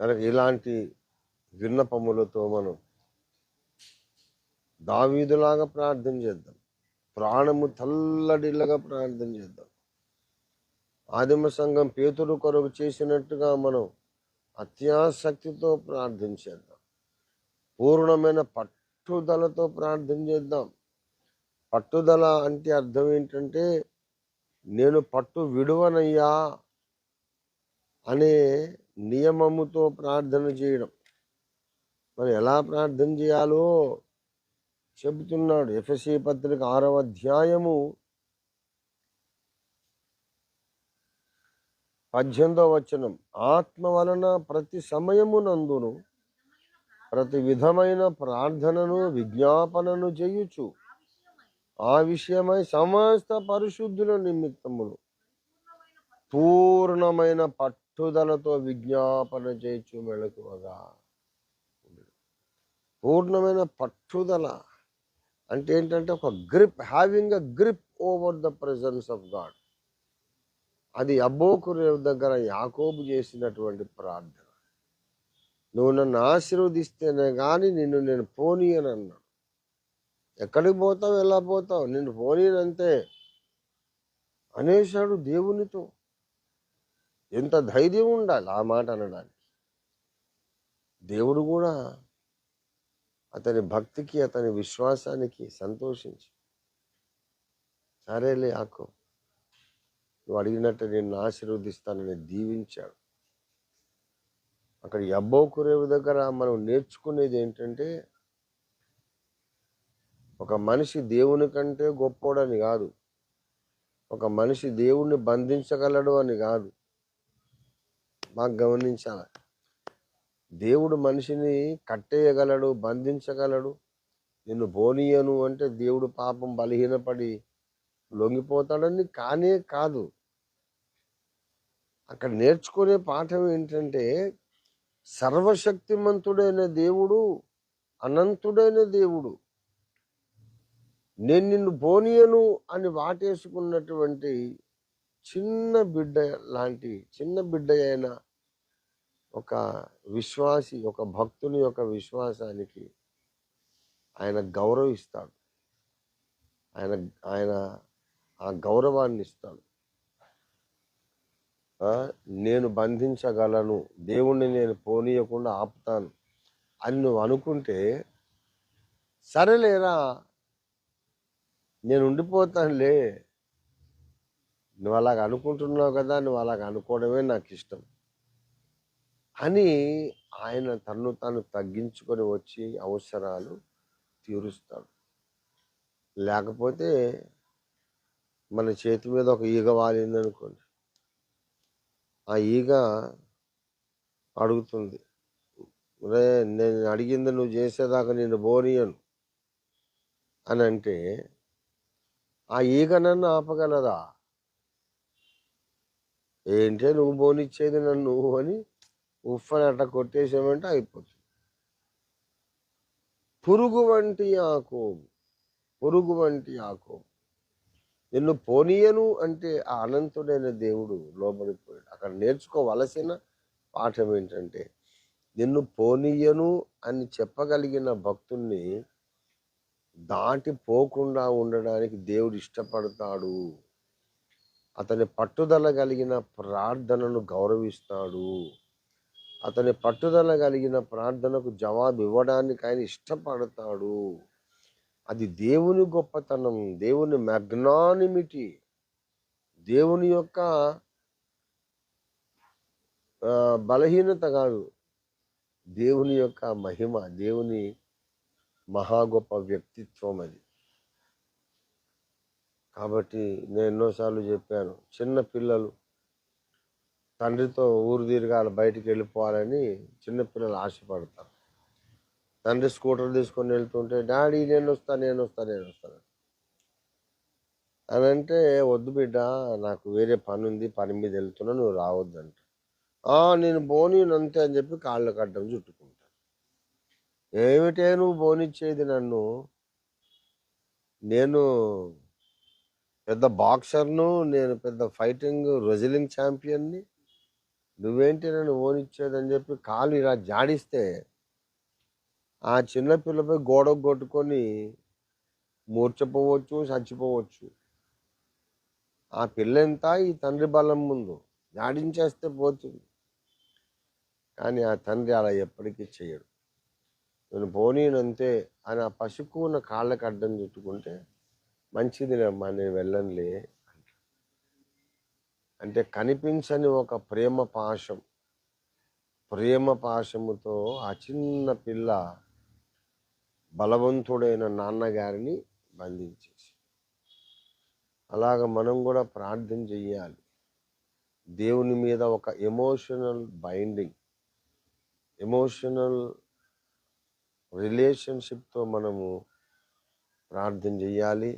కనుక ఇలాంటి విన్నపములతో మనం దావీదులాగా ప్రార్థన చేద్దాం. ప్రాణము తల్లడిల్లగా ప్రార్థన చేద్దాం. ఆదిమ సంఘం పేతురు కొరకు చేసినట్టుగా మనం అత్యాసక్తితో ప్రార్థన చేద్దాం. పూర్ణమైన పట్టుదలతో ప్రార్థన చేద్దాం. పట్టుదల అంటే అర్థం ఏంటంటే నేను పట్టు విడువనయ్యా అనే నియమముతో ప్రార్థన చేయడం. మరి ఎలా ప్రార్థన చేయాలో చెబుతున్నాడు ఎఫ్ఎస్సి పత్రిక ఆరవ అధ్యాయము పద్దెనిమిదవ వచనం. ఆత్మ వలన ప్రతి సమయమునందును ప్రతి విధమైన ప్రార్థనను విజ్ఞాపనను చేయుచు ఆ విషయమై సమస్త పరిశుద్ధుల నిమిత్తమును పూర్ణమైన పట్టుదలతో విజ్ఞాపన చేయొచ్చు మెళకువగా పూర్ణమైన పట్టుదల అంటే ఏంటంటే ఒక grip having a grip over the presence of God అది అబ్బోకురేవు దగ్గర యాకోబు చేసినటువంటి ప్రార్థన. నువ్వు నన్ను ఆశీర్వదిస్తేనే కానీ నిన్ను నేను పోనీ అని అన్నాను ఎక్కడికి పోతావు ఎలా పోతావు? నిన్ను పోనీనంతే అనేశాడు దేవునితో. ఎంత ధైర్యం ఉండాలి ఆ మాట అనడానికి? దేవుడు కూడా అతని భక్తికి అతని విశ్వాసానికి సంతోషించి సరేలే ఆకు నువ్వు అడిగినట్టు నేను ఆశీర్వదిస్తానని దీవించాడు అక్కడ యబ్బోకురేవు దగ్గర మనం నేర్చుకునేది ఏంటంటే ఒక మనిషి దేవుని కంటే గొప్పోడని కాదు. ఒక మనిషి దేవుణ్ణి బంధించగలడు అని కాదు. బాగా గమనించాలి. దేవుడు మనిషిని కట్టేయగలడు బంధించగలడు. నిన్ను బోనియను అంటే దేవుడు పాపం బలహీనపడి లొంగిపోతాడని కానే కాదు. అక్కడ నేర్చుకునే పాఠం ఏంటంటే సర్వశక్తిమంతుడైన దేవుడు అనంతుడైన దేవుడు. నేను నిన్ను బోనియను అని వాటేసుకున్నటువంటి చిన్న బిడ్డ లాంటి చిన్న బిడ్డ అయిన ఒక విశ్వాసి ఒక భక్తుని యొక్క విశ్వాసానికి ఆయన గౌరవిస్తాడు. ఆయన ఆయన ఆ గౌరవాన్ని ఇస్తాడు నేను బంధించగలను దేవుణ్ణి నేను పోనీయకుండా ఆపుతాను అని నువ్వు అనుకుంటే సరేలేరా నేను ఉండిపోతానులే నువ్వు అలాగ అనుకుంటున్నావు కదా నువ్వు అలాగ అనుకోవడమే నాకు ఇష్టం అని ఆయన తన్ను తాను తగ్గించుకొని వచ్చి అవసరాలు తీరుస్తాడు. లేకపోతే మన చేతి మీద ఒక ఈగ వాలింది అనుకోండి ఆ ఈగ అడుగుతుంది. రే నేను అడిగింది నువ్వు చేసేదాకా నేను బోనియను అని అంటే ఆ ఈగ నన్ను ఆపగలదా? ఏంటే నువ్వు బోనిచ్చేది నన్ను అని ఉఫ్ఫని అట్లా కొట్టేసామంటే అయిపోతుంది. పురుగు వంటి ఆకోబు పురుగు వంటి ఆకోబు నిన్ను పోనీయను అంటే ఆ అనంతుడైన దేవుడు లోబడిపోయాడు అక్కడ నేర్చుకోవలసిన పాఠం ఏంటంటే నిన్ను పోనీయను అని చెప్పగలిగిన భక్తుల్ని దాటిపోకుండా ఉండడానికి దేవుడు ఇష్టపడతాడు. అతని పట్టుదల కలిగిన ప్రార్థనను గౌరవిస్తాడు. అతని పట్టుదల కలిగిన ప్రార్థనకు జవాబు ఇవ్వడానికి ఆయన ఇష్టపడతాడు. అది దేవుని గొప్పతనం దేవుని మ్యాగ్నానిమిటీ. దేవుని యొక్క బలహీనత కాదు. దేవుని యొక్క మహిమ దేవుని మహా గొప్ప వ్యక్తిత్వం అది. కాబట్టి నేను ఎన్నోసార్లు చెప్పాను చిన్న పిల్లలు తండ్రితో ఊరు తిరగాలి బయటికి వెళ్ళిపోవాలని చిన్నపిల్లలు ఆశపడతారు. తండ్రి స్కూటర్ తీసుకొని వెళ్తుంటే డాడీ నేను వస్తా నేను వస్తా నేను వస్తాను అని. అంటే వద్దు బిడ్డ నాకు వేరే పని ఉంది పని మీద వెళ్తున్నా నువ్వు రావద్దంట. నేను బోని అంతే అని చెప్పి కాళ్ళు కట్టడం చుట్టుకుంటాను ఏమిటే నువ్వు బోనిచ్చేది నన్ను? నేను పెద్ద బాక్సర్ను నేను పెద్ద ఫైటింగ్ రెజిలింగ్ ఛాంపియన్ని నువ్వేంటి నన్ను ఓనిచ్చేదని చెప్పి కాలు ఇలా జాడిస్తే ఆ చిన్న పిల్లపై గోడకు కొట్టుకొని మూర్చపోవచ్చు చచ్చిపోవచ్చు. ఆ పిల్లంతా? ఈ తండ్రి బలం ముందు. జాడించేస్తే పోతుంది. కానీ ఆ తండ్రి అలా ఎప్పటికీ చేయడు నేను పోనీనంతే అని ఆ పసుకున్న కాళ్ళకి అడ్డం చుట్టుకుంటే మంచిదిలేమ్మా నేను వెళ్ళనులే అంటే కనిపించని ఒక ప్రేమ పాశం ప్రేమ పాశముతో ఆ చిన్న పిల్ల బలవంతుడైన నాన్నగారిని బంధించేసి అలాగ మనం కూడా ప్రార్థన చెయ్యాలి. దేవుని మీద ఒక ఎమోషనల్ బైండింగ్ ఎమోషనల్ రిలేషన్షిప్తో మనము ప్రార్థన చెయ్యాలి.